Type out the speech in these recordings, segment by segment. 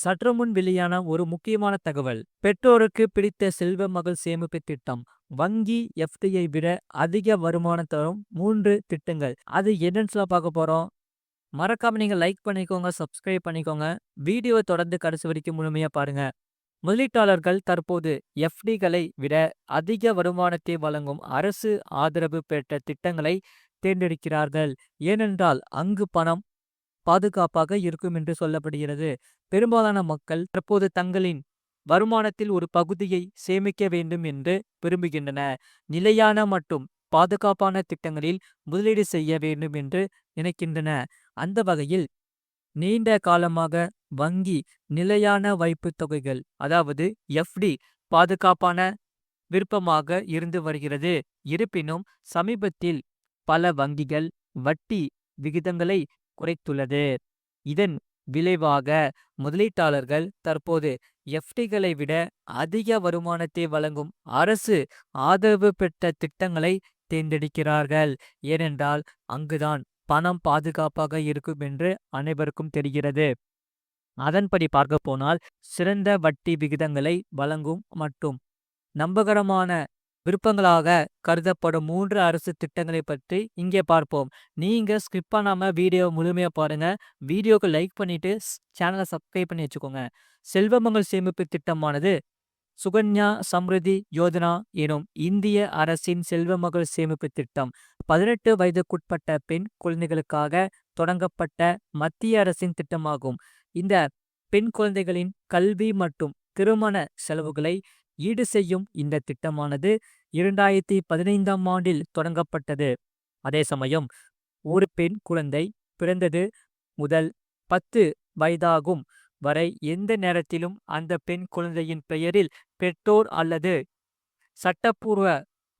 சற்று முன் வெளியான ஒரு முக்கியமான தகவல். பெற்றோருக்கு பிடித்த செல்வ மகள் சேமிப்பு திட்டம். வங்கி எஃப்டியை விட அதிக வருமானம் தரும் மூன்று திட்டங்கள். அது என்னன்னு சொல்ல பார்க்க போறோம். மறக்காம நீங்க லைக் பண்ணிக்கோங்க சப்ஸ்கிரைப் பண்ணிக்கோங்க. வீடியோ தொடர்ந்து கடைசி வரைக்கும் முழுமையா பாருங்க. முதலீட்டாளர்கள் தற்போது எஃப்டிகளை விட அதிக வருமானத்தை வழங்கும் அரசு ஆதரவு பெற்ற திட்டங்களை தேர்ந்தெடுக்கிறார்கள். ஏனென்றால் அங்கு பணம் பாதுகாப்பாக இருக்கும் என்று சொல்லப்படுகிறது. பெரும்பாலான மக்கள் தற்போது தங்களின் வருமானத்தில் ஒரு பகுதியை சேமிக்க வேண்டும் என்று விரும்புகின்றன நிலையான மற்றும் பாதுகாப்பான திட்டங்களில் முதலீடு செய்ய வேண்டும் என்று நினைக்கின்றன அந்த வகையில் நீண்ட காலமாக வங்கி நிலையான வைப்புத் தொகைகள் அதாவது எஃப்டி பாதுகாப்பான விருப்பமாக இருந்து வருகிறது. இருப்பினும் சமீபத்தில் பல வங்கிகள் வட்டி விகிதங்களை குறைத்துள்ளது. இதன் விளைவாக முதலீட்டாளர்கள் தற்போது எஃப்டிகளை விட அதிக வருமானத்தை வழங்கும் அரசு ஆதரவு பெற்ற திட்டங்களை தேர்ந்தெடுக்கிறார்கள். ஏனென்றால் அங்குதான் பணம் பாதுகாப்பாக இருக்கும் என்று அனைவருக்கும் தெரிகிறது. அதன்படி பார்க்க போனால் சிறந்த வட்டி விகிதங்களை வழங்கும் மற்றும் நம்பகரமான விருப்பங்களாக கருதப்படும் மூன்று அரசு திட்டங்களை பற்றி இங்கே பார்ப்போம். நீங்க ஸ்கிப் பண்ணாமல் வீடியோ முழுமையா பாருங்க. வீடியோக்கு லைக் பண்ணிட்டு சேனலை சப்ஸ்கிரைப் பண்ணி வச்சுக்கோங்க. செல்வமங்கள் சேமிப்பு திட்டமானது சுகன்யா சம்ருதி யோஜனா எனும் இந்திய அரசின் செல்வமகள் சேமிப்பு திட்டம். பதினெட்டு வயதுக்குட்பட்ட பெண் குழந்தைகளுக்காக தொடங்கப்பட்ட மத்திய அரசின் திட்டமாகும். இந்த பெண் குழந்தைகளின் கல்வி மற்றும் திருமண செலவுகளை ஈடு செய்யும் இந்த திட்டமானது இரண்டாயிரத்தி பதினைந்தாம் ஆண்டில் தொடங்கப்பட்டது. அதே சமயம் ஒரு பெண் குழந்தை பிறந்தது முதல் பத்து வயதாகும் வரை எந்த நேரத்திலும் அந்த பெண் குழந்தையின் பெயரில் பெற்றோர் அல்லது சட்டப்பூர்வ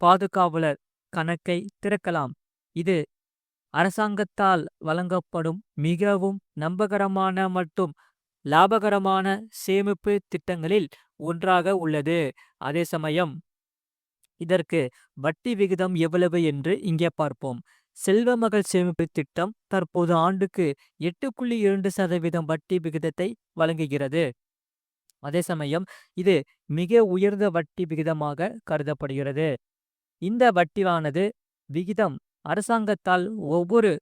பாதுகாவலர் கணக்கை திறக்கலாம். இது அரசாங்கத்தால் வழங்கப்படும் மிகவும் நம்பகரமான மற்றும் லாபகரமான சேமிப்பு திட்டங்களில் ஒன்றாக உள்ளது. அதே சமயம் இதற்கு வட்டி விகிதம் எவ்வளவு என்று இங்கே பார்ப்போம். செல்வ மகள் சேமிப்பு திட்டம் தற்போது ஆண்டுக்கு எட்டு புள்ளி இரண்டு சதவீதம் வட்டி விகிதத்தை வழங்குகிறது. அதே சமயம் இது மிக உயர்ந்த வட்டி விகிதமாக கருதப்படுகிறது. இந்த வட்டியானது விகிதம் அரசாங்கத்தால் ஒவ்வொரு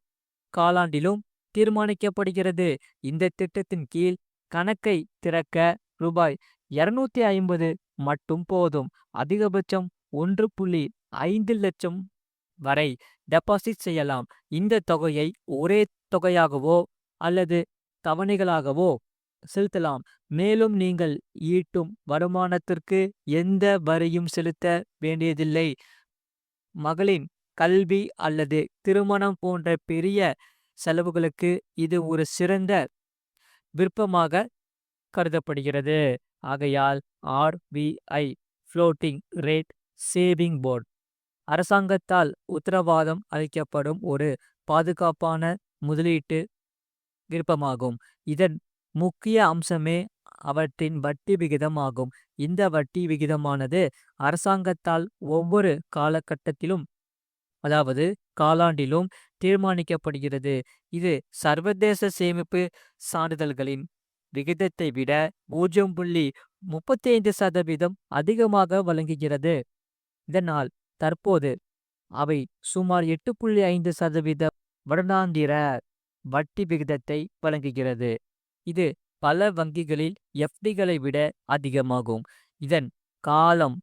காலாண்டிலும் தீர்மானிக்கப்படுகிறது. இந்த திட்டத்தின் கீழ் கணக்கை திறக்க ரூபாய் இருநூத்தி ஐம்பது மட்டும் போதும். அதிகபட்சம் ஒன்று புள்ளி ஐந்து லட்சம் வரை டெபாசிட் செய்யலாம். இந்த தொகையை ஒரே தொகையாகவோ அல்லது தவணைகளாகவோ செலுத்தலாம். மேலும் நீங்கள் ஈட்டும் வருமானத்திற்கு எந்த வரியும் செலுத்த வேண்டியதில்லை. மகளின் கல்வி அல்லது திருமணம் போன்ற பெரிய செலவுகளுக்கு இது ஒரு சிறந்த விருப்பமாக கருதப்படுகிறது. ஆகையால் RBI floating rate saving bond அரசாங்கத்தால் உத்தரவாதம் அளிக்கப்படும் ஒரு பாதுகாப்பான முதலீட்டு விருப்பமாகும். இதன் முக்கிய அம்சமே அவற்றின் வட்டி விகிதம் ஆகும் இந்த வட்டி விகிதமானது அரசாங்கத்தால் ஒவ்வொரு காலகட்டத்திலும் அதாவது காலாண்டிலும் தீர்மானிக்கப்படுகிறது. இது சர்வதேச சேமிப்பு சான்றிதழ்களின் விகிதத்தை விட பூஜ்ஜியம் புள்ளி முப்பத்தி ஐந்து சதவீதம் அதிகமாக வழங்குகிறது. இதனால் தற்போது அவை சுமார் எட்டு புள்ளி ஐந்து சதவீத வருடாந்திர வட்டி விகிதத்தை வழங்குகிறது. இது பல வங்கிகளில் எஃப்டிகளை விட அதிகமாகும். இதன் காலம்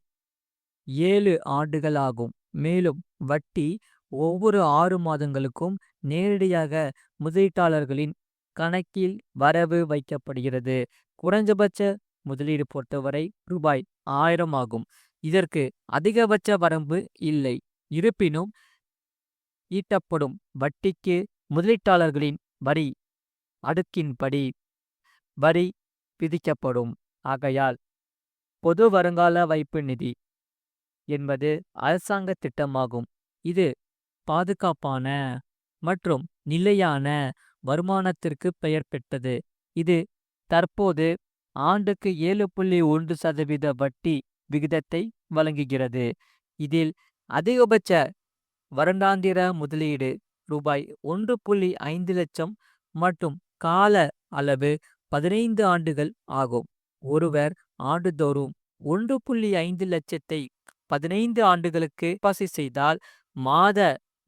ஏழு ஆண்டுகளாகும். மேலும் வட்டி ஒவ்வொரு ஆறு மாதங்களுக்கும் நேரடியாக முதலீட்டாளர்களின் கணக்கில் வரவு வைக்கப்படுகிறது. குறைஞ்சபட்ச முதலீடு பொறுத்தவரை ரூபாய் ஆயிரம் ஆகும். இதற்கு அதிகபட்ச வரம்பு இல்லை. இருப்பினும் ஈட்டப்படும் வட்டிக்கு முதலீட்டாளர்களின் வரி அடுக்கின்படி வரி விதிக்கப்படும். ஆகையால் பொது வருங்கால வைப்பு நிதி என்பது அரசாங்க திட்டமாகும். இது பாதுகாப்பான மற்றும் நிலையான வருமானத்திற்கு பெயர் பெற்றது. இது தற்போது ஆண்டுக்கு ஏழு புள்ளி ஒன்று சதவீத வட்டி விகிதத்தை வழங்குகிறது. இதில் அதிகபட்ச வருடாந்திர முதலீடு ரூபாய் ஒன்று புள்ளி ஐந்து லட்சம் மற்றும் கால அளவு பதினைந்து ஆண்டுகள் ஆகும். ஒருவர் ஆண்டுதோறும் ஒன்று புள்ளி ஐந்து லட்சத்தை பதினைந்து ஆண்டுகளுக்கு பாசி செய்தால் மாத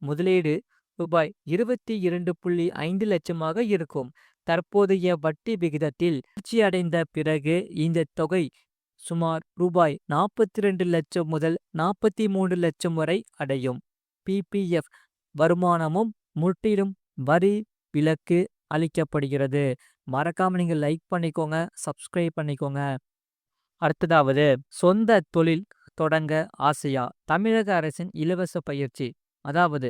முதலீடு ரூபாய் இருபத்தி இரண்டு புள்ளி ஐந்து லட்சமாக இருக்கும். தற்போதைய வட்டி விகிதத்தில் வீழ்ச்சியடைந்த பிறகு இந்த தொகை சுமார் ரூபாய் நாற்பத்தி ரெண்டு லட்சம் முதல் நாற்பத்தி மூன்று லட்சம் வரை அடையும். பிபிஎஃப் வருமானமும் முற்றிலும் வரி விலக்கு அளிக்கப்படுகிறது. மறக்காம நீங்க லைக் பண்ணிக்கோங்க சப்ஸ்கிரைப் பண்ணிக்கோங்க. அடுத்ததாவது சொந்த தொழில் தொடங்க ஆசையா? தமிழக அரசின் இலவச பயிற்சி. அதாவது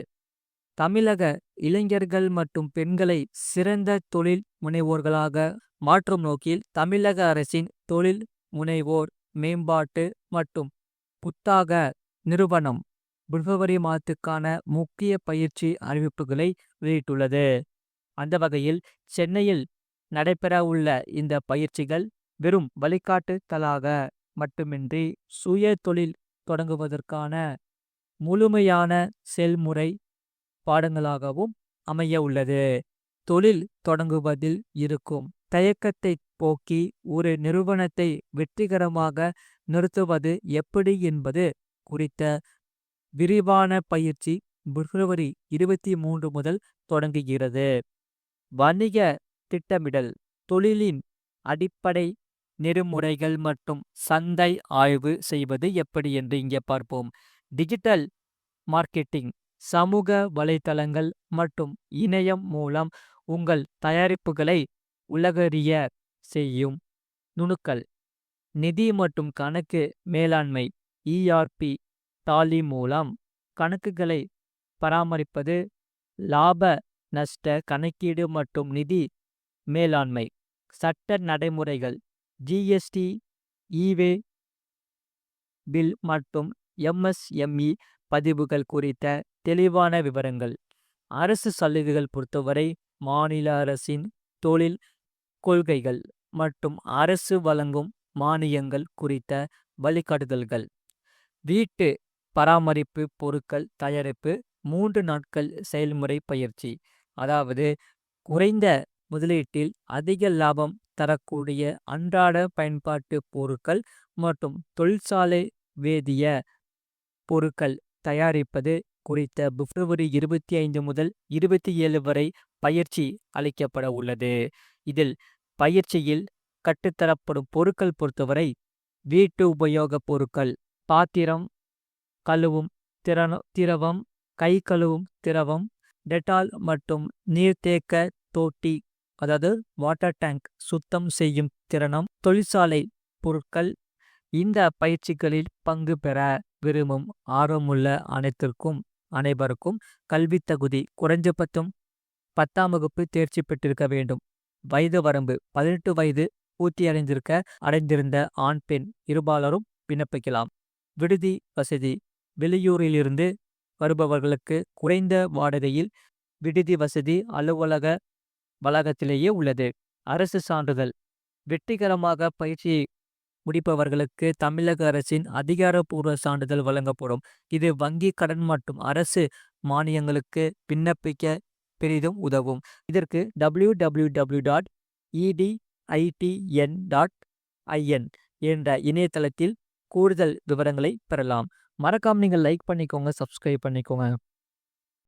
தமிழக இளைஞர்கள் மற்றும் பெண்களை சிறந்த தொழில் முனைவோர்களாக மாற்றும் நோக்கில் தமிழக அரசின் தொழில் முனைவோர் மேம்பாட்டு மற்றும் புத்தாக நிறுவனம் பிப்ரவரி மாதத்துக்கான முக்கிய பயிற்சி அறிவிப்புகளை வெளியிட்டுள்ளது. அந்த வகையில் சென்னையில் நடைபெறவுள்ள இந்த பயிற்சிகள் வெறும் வழிகாட்டுதலாக மட்டுமின்றி சுய தொழில் தொடங்குவதற்கான முழுமையான செல்முறை பாடங்களாகவும் அமைய உள்ளது. தொழில் தொடங்குவதில் இருக்கும் தயக்கத்தை போக்கி ஒரு நிறுவனத்தை வெற்றிகரமாக நிறுத்துவது எப்படி என்பது குறித்த விரிவான பயிற்சி பிப்ரவரி இருபத்தி மூன்று முதல் தொடங்குகிறது. வணிக திட்டமிடல் தொழிலின் அடிப்படை நெறிமுறைகள் மற்றும் சந்தை ஆய்வு செய்வது எப்படி என்று இங்கே பார்ப்போம். டிஜிட்டல் மார்க்கெட்டிங் சமூக வலைத்தளங்கள் மற்றும் இணையம் மூலம் உங்கள் தயாரிப்புகளை உலகறிய செய்யும் நுணுக்கல் நிதி மற்றும் கணக்கு மேலாண்மை இஆர்பி தாலி மூலம் கணக்குகளை பராமரிப்பது லாப நஷ்ட கணக்கீடு மற்றும் நிதி மேலாண்மை சட்ட நடைமுறைகள் ஜிஎஸ்டி ஈவே பில் மற்றும் எம்எஸ்எம்இ பதிவுகள் குறித்த தெளிவான விவரங்கள். அரசு சலுகைகள் பொறுத்தவரை மாநில அரசின் தொழில் கொள்கைகள் மற்றும் அரசு வழங்கும் மானியங்கள் குறித்த வழிகாட்டுதல்கள். வீட்டு பராமரிப்பு பொருட்கள் தயாரிப்பு மூன்று நாட்கள் செயல்முறை பயிற்சி. அதாவது குறைந்த முதலீட்டில் அதிக லாபம் தரக்கூடிய அன்றாட பயன்பாட்டு பொருட்கள் மற்றும் தொழிற்சாலை வேதிய பொருட்கள் தயாரிப்பது குறித்த பிப்ரவரி இருபத்தி ஐந்து முதல் இருபத்தி ஏழு வரை பயிற்சி அளிக்கப்பட உள்ளது. இதில் பயிற்சியில் கட்டுத்தரப்படும் பொருட்கள் பொறுத்தவரை வீட்டு உபயோகப் பொருட்கள் பாத்திரம் கழுவும் திறன திரவம் கை கழுவும் திரவம் டெட்டால் மற்றும் நீர்த்தேக்க தொட்டி அதாவது வாட்டர் டேங்க் சுத்தம் செய்யும் திறனம் தொழிற்சாலை பொருட்கள் இந்த பயிற்சிகளில் பங்கு பெற விரும்பும் ஆர்வமுள்ள அனைத்திற்கும் அனைவருக்கும் கல்வி தகுதி குறைஞ்சபட்சம் பத்தாம் வகுப்பு தேர்ச்சி பெற்றிருக்க வேண்டும். வயது வரம்பு பதினெட்டு வயது பூர்த்தி அடைந்திருக்க அடைந்திருந்த ஆண் பெண் இருபாலரும் விண்ணப்பிக்கலாம். விடுதி வசதி வெளியூரிலிருந்து வருபவர்களுக்கு குறைந்த வாடகையில் விடுதி வசதி அலுவலக வளாகத்திலேயே உள்ளது. அரசு சான்றிதழ் வெற்றிகரமாக பயிற்சியை முடிப்பவர்களுக்கு தமிழக அரசின் அதிகாரப்பூர்வ சான்றிதழ் வழங்கப்படும். இது வங்கி கடன் மற்றும் அரசு மானியங்களுக்கு விண்ணப்பிக்க பெரிதும் உதவும். இதற்கு W W W dot EDITN dot IN என்ற இணையதளத்தில் கூடுதல் விவரங்களை பெறலாம். மறக்காம நீங்கள் லைக் பண்ணிக்கோங்க சப்ஸ்கிரைப் பண்ணிக்கோங்க.